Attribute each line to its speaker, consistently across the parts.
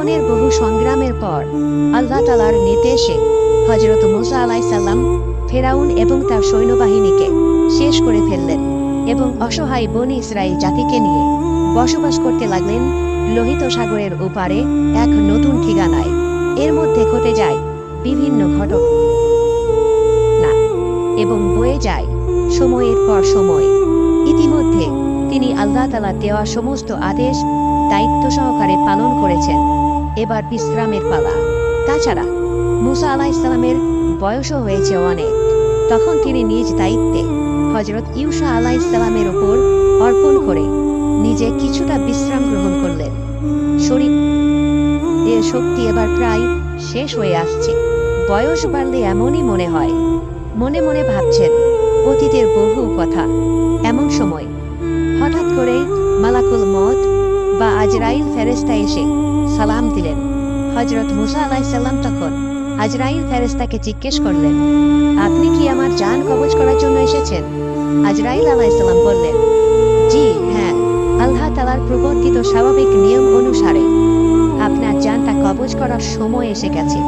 Speaker 1: জীবনের বহু সংগ্রামের পর আল্লাহ তালার নির্দেশে হজরত মুসা আলাইসাল্লাম ফেরাউন এবং তার সৈন্যবাহিনীকে শেষ করে ফেললেন এবং অসহায় বনি ইসরায়েল জাতিকে নিয়ে বসবাস করতে লাগলেন লোহিত সাগরের ওপারে এক নতুন ঠিকানায়। এর মধ্যে ঘটে যায় বিভিন্ন ঘটনা এবং বয়ে যায় সময়ের পর সময়। ইতিমধ্যে তিনি আল্লাহ তালা দেওয়া সমস্ত আদেশ দায়িত্ব সহকারে পালন করেছেন। এবার বিশ্রামের পালা। তাছাড়া মুসা আলাহ ইসলামের বয়সও হয়েছে অনেক। তখন তিনি নিজ দায়িত্বে হজরত ইউসা আলাহ ইসলামের ওপর অর্পণ করে নিজে কিছুটা বিশ্রাম গ্রহণ করলেন। শরীর এর শক্তি এবার প্রায় শেষ হয়ে আসছে। বয়স বাড়লে এমনই মনে হয়। মনে মনে ভাবছেন, অতীতের বহু কথা। এমন সময় হঠাৎ করে মালাকুল মত বা আজরাইল ফেরেস্তা এসে সালাম দিলেন। হজরত মুসা আলাইসাল্লাম তখন আজরাইল ফেরেস্তাকে জিজ্ঞেস করলেন, আপনি কি আমার জান কবজ করার জন্য এসেছেন? আজরাইল আলাইসাল্লাম বললেন, জি হ্যাঁ। আল্লাহ তালার প্রবর্তিত স্বাভাবিক নিয়ম অনুসারে আপনার জানটা কবজ করার সময় এসে গেছে।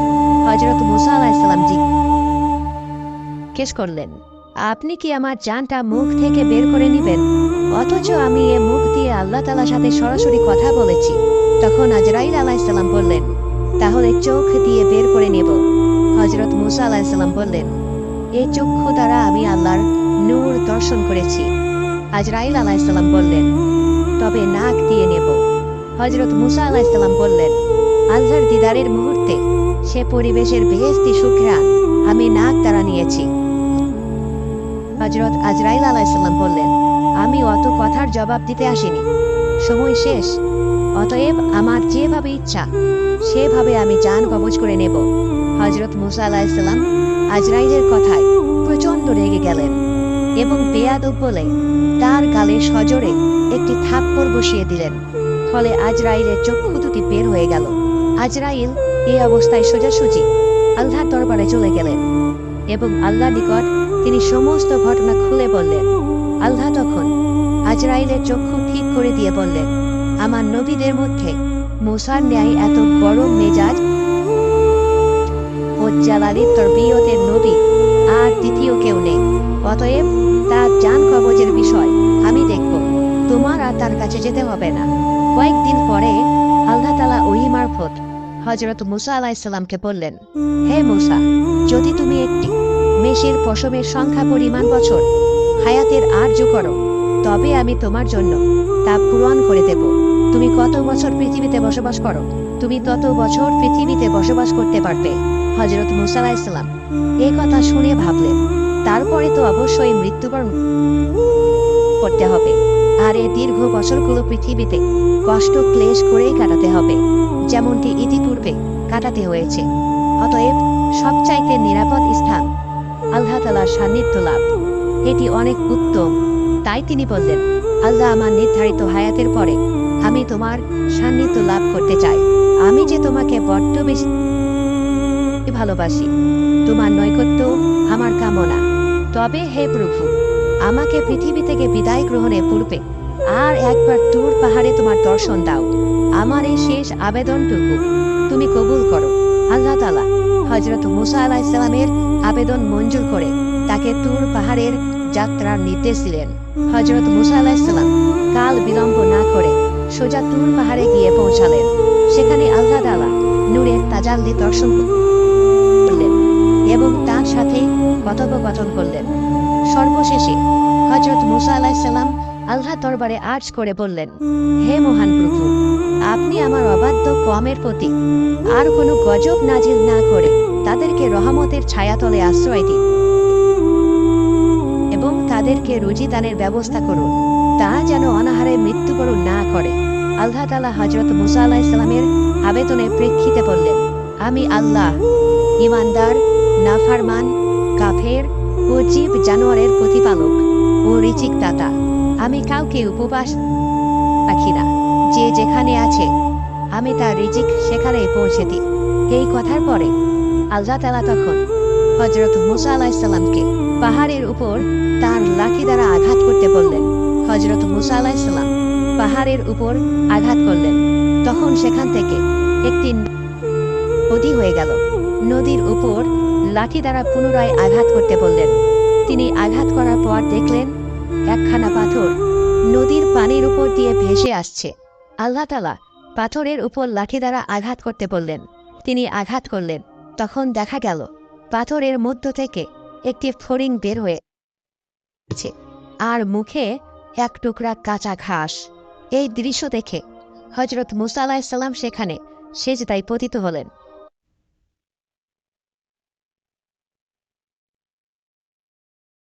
Speaker 1: হজরত মুসা আলাইসাল্লাম জিজ্ঞেস করলেন, আপনি কি আমার জানটা মুখ থেকে বের করে নেবেন? অথচ আমি এ মুখ দিয়ে আল্লাহ তালার সাথে সরাসরি কথা বলেছি। তখন আজরাইল আলাইসাল্লাম বললেন, তাহলে চোখ দিয়ে বের করে নেব। হজরত মুসা আলাইসাল্লাম বললেন এই চক্ষু দ্বারা আমি আল্লাহর নূর দর্শন করেছি। আজরাইল আলাইসাল্লাম বললেন, তবে নাক দিয়ে নেব। হজরত মুসা আলাইসাল্লাম বললেন, আল্লাহর দিদারের মুহূর্তে সে পরিবেশের বেহেস্তি সুখরান আমি নাক দ্বারা নিয়েছি। হজরত আজরাইল আলাইসাল্লাম বললেন, আমি অত কথার জবাব দিতে আসিনি। সময় শেষ। অতএব আমার যেভাবে ইচ্ছা, সেভাবে আমি জান কবজ করে নেব। হজরত মুসা আলাহিসাল্লাম আজরাইলের কথায় প্রচণ্ড রেগে গেলেন এবং বেয়াদব বলে তার গালে সজোরে একটি থাপ্পড় বসিয়ে দিলেন। ফলে আজরাইলের চক্ষু দুটি বের হয়ে গেল। আজরাইল এই অবস্থায় সোজাসুজি আল্লাহর দরবারে চলে গেলেন এবং আল্লাহ নিকট তিনি সমস্ত ঘটনা খুলে বললেন। আল্লাহ তখন আজরাইলের চক্ষু ঠিক করে দিয়ে বললেন আমার নবীদের মধ্যে মুসার ন্যায় এত বড় মেজাজ ও জালালির তরবিয়তের নবী আর দ্বিতীয় কেউ নেই। অতএব তার জান কবজের বিষয় আমি দেখব। তোমার আর তার কাছে যেতে হবে না। কয়েকদিন পরে আল্লাহ তালা ওহি মারফত হজরত মুসা আলাহিসাল্লামকে বললেন, হে মুসা, যদি তুমি একটি মেষের পশমের সংখ্যা পরিমাণ বছর হায়াতের আর্য করো, তবে আমি তোমার জন্য তা পূরণ করে দেব। তুমি কত বছর পৃথিবীতে বসবাস করো? তুমি তত বছর পৃথিবীতে বসবাস করতে পারবে? হজরত মুসা আলাহিসাল্লাম এ কথা শুনে ভাবলেন, তারপরে তো অবশ্যই মৃত্যুবরণ করতে হবে। আর এ দীর্ঘ বছরগুলো পৃথিবীতে কষ্ট ক্লেশ করেই কাটাতে হবে, যেমনটি ইতিপূর্বে কাটাতে হয়েছে। অতএব সবচাইতে নিরাপদ স্থান আল্লাহ তালার সান্নিধ্য লাভ। এটি অনেক উত্তম। তাই তিনি বললেন, আল্লাহ আমার নির্ধারিত হায়াতের পরে আমি তোমার সান্নিধ্য লাভ করতে চাই। আমি যে তোমাকে বড্ড বেশি ভালোবাসি, তোমার নৈকট্য আমার কামনা। তবে হে প্রভু, আমাকে পৃথিবী থেকে বিদায় গ্রহণের পূর্বে আর একবার দূর পাহাড়ে তোমার দর্শন দাও। আমার এই শেষ আবেদনটুকু তুমি কবুল করো। আল্লাহ তালা হজরত মুসা আলাহ ইসলামের আবেদন মঞ্জুর করে তাকে তুর পাহাড়ের যাত্রার নির্দেশ দিলেন। হজরত মুসা আলাহ ইসলাম কাল বিলম্ব না করে সোজা তুর পাহাড়ে গিয়ে পৌঁছালেন। সেখানে আল্লাহ তালা নূরের তাজাল্লি দর্শন করলেন এবং তার সাথে কথোপকথন করলেন। সর্বশেষে হজরত মুসা আলাহিসাল্লাম আল্লাহ দরবারে আর্জ করে বললেন, হে মহান প্রভু, আপনি আমার অবাধ্য কমের প্রতি আর কোনো গজব নাজিল না করে তাদেরকে রহমতের ছায়াতলে আশ্রয় দিন এবং তাদেরকে রুজিদানের ব্যবস্থা করুন। তা যেন অনাহারে মৃত্যুবরণ না করে। আল্লাহ তালা হজরত মুসা আলাহ ইসলামের আবেদনের প্রেক্ষিতে বললেন, আমি আল্লাহ ইমানদার নাফারমান, কাফের ও জীব জানোয়ারের প্রতিপালক ও রিচিক দাতা আমি কাউকে উপবাস রাখি না। যে যেখানে আছে, আমি তার রিজিক সেখানে পৌঁছে দিই। এই কথার পরে আল্লাহ তালা তখন হজরত মুসা আলাহিসাল্লামকে পাহাড়ের উপর তার লাঠি দ্বারা আঘাত করতে বললেন। হজরত মুসা আলাহিসাল্লাম পাহাড়ের উপর আঘাত করলেন। তখন সেখান থেকে একটি নদী হয়ে গেল। নদীর উপর লাঠি দ্বারা পুনরায় আঘাত করতে বললেন। তিনি আঘাত করার পর দেখলেন, একখানা পাথর নদীর পানির উপর দিয়ে ভেসে আসছে। আল্লাহ তালা পাথরের উপর লাঠি দ্বারা আঘাত করতে বললেন। তিনি আঘাত করলেন। তখন দেখা গেল, পাথরের মধ্য থেকে একটি ফড়িং বের হয়েছে আর মুখে এক টুকরা কাঁচা ঘাস। এই দৃশ্য দেখে হজরত মুসা আলাহিসাল্লাম সেখানে সেজদায় পতিত হলেন।